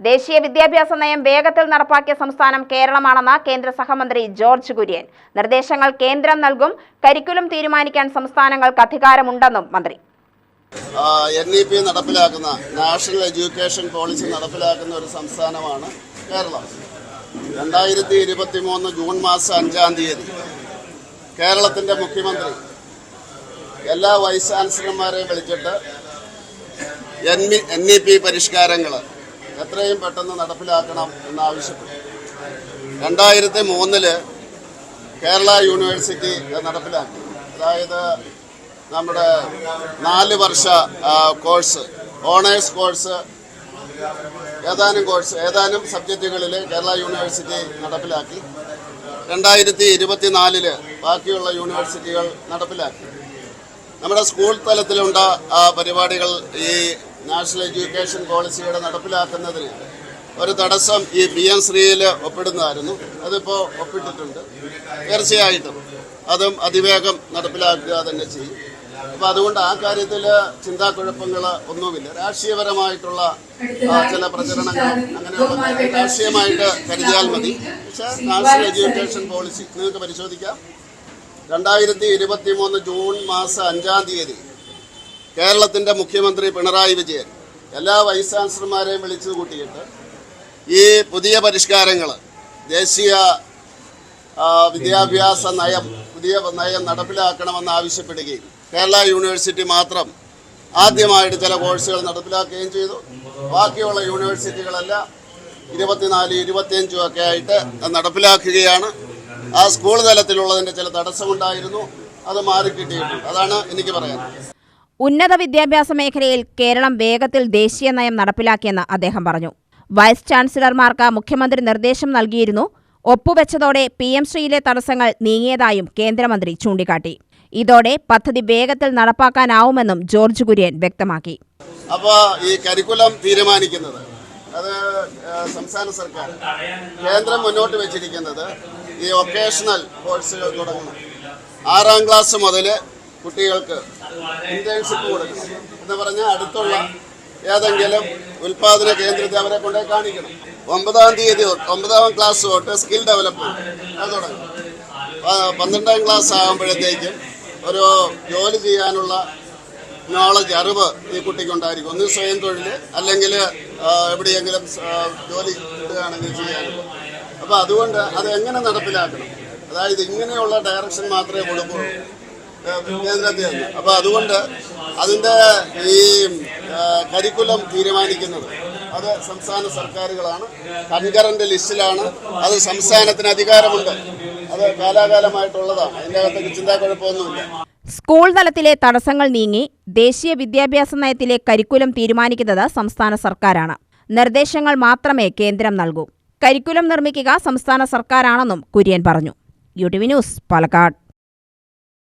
ദേശീയ വിദ്യാഭ്യാസ നയം വേഗത്തിൽ നടപ്പാക്കിയ സംസ്ഥാനം കേരളമാണെന്ന് കേന്ദ്ര സഹമന്ത്രി ജോർജ് കുര്യൻ. നിർദ്ദേശങ്ങൾ കേന്ദ്രം നൽകും കരിക്കുലം തീരുമാനിക്കാൻ സംസ്ഥാനങ്ങൾക്ക് അധികാരമുണ്ടെന്നും മന്ത്രി. എൻ ഇ പി നടപ്പിലാക്കുന്ന നാഷണൽ എഡ്യൂക്കേഷൻ പോളിസി നടപ്പിലാക്കുന്ന ഒരു സംസ്ഥാനമാണ് കേരളം. രണ്ടായിരത്തി ഇരുപത്തി മൂന്ന് ജൂൺ മാസം അഞ്ചാം തീയതി കേരളത്തിന്റെ മുഖ്യമന്ത്രി എല്ലാ വൈസ് ചാൻസലർമാരെയും വിളിച്ചിട്ട് എൻ എൻ ഇ പി പരിഷ്കാരങ്ങൾ എത്രയും പെട്ടെന്ന് നടപ്പിലാക്കണം എന്നാവശ്യപ്പെട്ടു. രണ്ടായിരത്തി മൂന്നിൽ കേരള യൂണിവേഴ്സിറ്റി നടപ്പിലാക്കി. അതായത് നമ്മുടെ നാല് വർഷ കോഴ്സ് ഓണേഴ്സ് കോഴ്സ് ഏതാനും കോഴ്സ് ഏതാനും സബ്ജക്റ്റുകളിൽ കേരള യൂണിവേഴ്സിറ്റി നടപ്പിലാക്കി. രണ്ടായിരത്തി ഇരുപത്തിനാലിൽ ബാക്കിയുള്ള യൂണിവേഴ്സിറ്റികൾ നടപ്പിലാക്കി. നമ്മുടെ സ്കൂൾ തലത്തിലുണ്ട പരിപാടികൾ ഈ നാഷണൽ എഡ്യൂക്കേഷൻ പോളിസിയുടെ നടപ്പിലാക്കുന്നതിന് ഒരു തടസ്സം ഈ പി എം ശ്രീയിൽ ഒപ്പിടുന്നതായിരുന്നു. അതിപ്പോൾ ഒപ്പിട്ടിട്ടുണ്ട്. തീർച്ചയായിട്ടും അതും അതിവേഗം നടപ്പിലാക്കുക തന്നെ ചെയ്യും. അപ്പോൾ അതുകൊണ്ട് ആ കാര്യത്തിൽ ചിന്താക്കുഴപ്പങ്ങൾ ഒന്നുമില്ല. രാഷ്ട്രീയപരമായിട്ടുള്ള ചില പ്രചരണങ്ങൾ അങ്ങനെയുള്ള രാഷ്ട്രീയമായിട്ട് കരുതിയാൽ മതി. പക്ഷേ നാഷണൽ എഡ്യൂക്കേഷൻ പോളിസി നിങ്ങൾക്ക് പരിശോധിക്കാം. രണ്ടായിരത്തി ഇരുപത്തി മൂന്ന് ജൂൺ മാസം അഞ്ചാം തീയതി കേരളത്തിന്റെ മുഖ്യമന്ത്രി പിണറായി വിജയൻ എല്ലാ വൈസ് ചാൻസലർമാരെയും വിളിച്ചു കൂട്ടിയിട്ട് ഈ പുതിയ പരിഷ്കാരങ്ങൾ ദേശീയ വിദ്യാഭ്യാസ നയം പുതിയ നയം നടപ്പിലാക്കണമെന്ന് ആവശ്യപ്പെടുകയും കേരള യൂണിവേഴ്സിറ്റി മാത്രം ആദ്യമായിട്ട് ചില കോഴ്സുകൾ നടപ്പിലാക്കുകയും ചെയ്തു. ബാക്കിയുള്ള യൂണിവേഴ്സിറ്റികളെല്ലാം ഇരുപത്തിനാല് ഇരുപത്തിയഞ്ചും ഒക്കെ ആയിട്ട് നടപ്പിലാക്കുകയാണ്. ആ സ്കൂൾ തലത്തിലുള്ളതിന്റെ ചില തടസ്സമുണ്ടായിരുന്നു. അത് മാറിക്കിട്ടിയിട്ടുണ്ട്. അതാണ് എനിക്ക് പറയാനുള്ളത്. ഉന്നത വിദ്യാഭ്യാസ മേഖലയിൽ കേരളം വേഗത്തിൽ ദേശീയ നയം നടപ്പിലാക്കിയെന്ന് അദ്ദേഹം പറഞ്ഞു. വൈസ് ചാൻസലർമാർക്ക് മുഖ്യമന്ത്രി നിർദ്ദേശം നൽകിയിരുന്നു. ഒപ്പുവെച്ചതോടെ പി എം ശ്രീയിലെ തടസ്സങ്ങൾ നീങ്ങിയതായും കേന്ദ്രമന്ത്രി ചൂണ്ടിക്കാട്ടി. ഇതോടെ പദ്ധതി വേഗത്തിൽ നടപ്പാക്കാനാവുമെന്നും ജോർജ് കുര്യൻ വ്യക്തമാക്കി. അപ്പോൾ ഈ കരിക്കുലം തീരുമാനിക്കുന്നത് അത് സംസ്ഥാന സർക്കാർ കേന്ദ്രം മുന്നോട്ട് വെച്ചിരിക്കുന്നത് ഈ വൊക്കേഷണൽ കോഴ്സുകൾ തുടങ്ങണം. ആറാം ക്ലാസ് മുതൽ കുട്ടികൾക്ക് ഇന്റേൺഷിപ്പ് കൊടുക്കണം എന്ന് പറഞ്ഞാൽ അടുത്തുള്ള ഏതെങ്കിലും ഉൽപാദന കേന്ദ്രത്തെ അവരെ കൊണ്ടേ കാണിക്കണം. ഒമ്പതാം തീയതി ഒമ്പതാം ക്ലാസ് തൊട്ട് സ്കിൽ ഡെവലപ്മെന്റ് അത് തുടങ്ങും. പന്ത്രണ്ടാം ക്ലാസ് ആകുമ്പോഴത്തേക്കും ഒരു ജോലി ചെയ്യാനുള്ള നോളജ് അറിവ് ഈ കുട്ടിക്ക് ഉണ്ടായിരിക്കും. ഒന്ന് സ്വയം തൊഴിൽ അല്ലെങ്കിൽ എവിടെയെങ്കിലും ജോലി കിട്ടുകയാണെങ്കിൽ ചെയ്യാനും അപ്പോൾ അതുകൊണ്ട് അത് എങ്ങനെ നടപ്പിലാക്കണം? അതായത് ഇങ്ങനെയുള്ള ഡയറക്ഷൻ മാത്രമേ കൊടുക്കുള്ളൂ. കേന്ദ്രത്തിൽ. അപ്പോൾ അതുകൊണ്ട് അതിന്റെ ഈ കരിക്കുലം തീരുമാനിക്കുന്നത്. അത് സംസ്ഥാന സർക്കാരുകളാണ്. കൺകറന്റ് ലിസ്റ്റിലാണ്. അത് സംസ്ഥാനത്തിന് അധികാരമുണ്ട്. അത് കാലാകാലമായിട്ടുള്ളതാണ്. അതിന്റെ അകത്തേക്ക് ചിന്താക്കുഴപ്പമൊന്നുമില്ല. സ്കൂൾ തലത്തിലെ തടസ്സങ്ങൾ നീങ്ങി ദേശീയ വിദ്യാഭ്യാസ നയത്തിലെ കരിക്കുലം തീരുമാനിക്കുന്നത് സംസ്ഥാന സർക്കാരാണ്. നിർദ്ദേശങ്ങൾ മാത്രമേ കേന്ദ്രം നൽകൂ. കരിക്കുലം നിർമ്മിക്കുക സംസ്ഥാന സർക്കാരാണെന്നും കുര്യൻ പറഞ്ഞു. U T V news Palakkad.